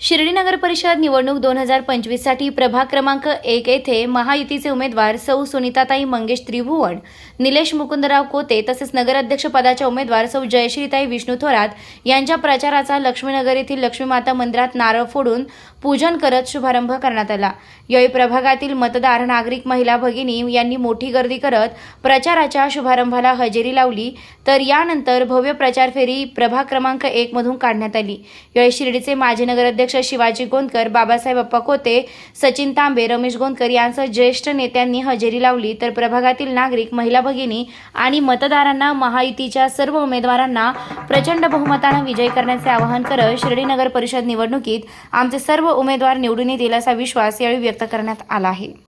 शिर्डी नगर परिषद निवडणूक दोन हजार पंचवीससाठी प्रभाग क्रमांक एक येथे महायुतीचे उमेदवार सौ सुनीताताई मंगेश त्रिभुवन निलेश मुकुंदराव कोते तसेच नगराध्यक्षपदाच्या उमेदवार सौ जयश्रीताई विष्णू थोरात यांच्या प्रचाराचा लक्ष्मीनगर येथील लक्ष्मीमाता मंदिरात नारळ फोडून पूजन करत शुभारंभ करण्यात आला. यावेळी प्रभागातील मतदार नागरिक महिला भगिनी यांनी मोठी गर्दी करत प्रचाराच्या शुभारंभाला हजेरी लावली. तर यानंतर भव्य प्रचार फेरी प्रभाग क्रमांक एकमधून काढण्यात आली. यावेळी शिर्डीचे माजी नगराध्यक्ष शिवाजी गोंदकर बाबासाहेब अप्पा कोते सचिन तांबे रमेश गोंदकर यांसह ज्येष्ठ नेत्यांनी हजेरी लावली. तर प्रभागातील नागरिक महिला भगिनी आणि मतदारांना महायुतीच्या सर्व उमेदवारांना प्रचंड बहुमतानं विजय करण्याचे आवाहन करत शिर्डी नगर परिषद निवडणुकीत आमचे सर्व उमेदवार निवडून येतील असा विश्वास यावेळी व्यक्त करण्यात आला आहे.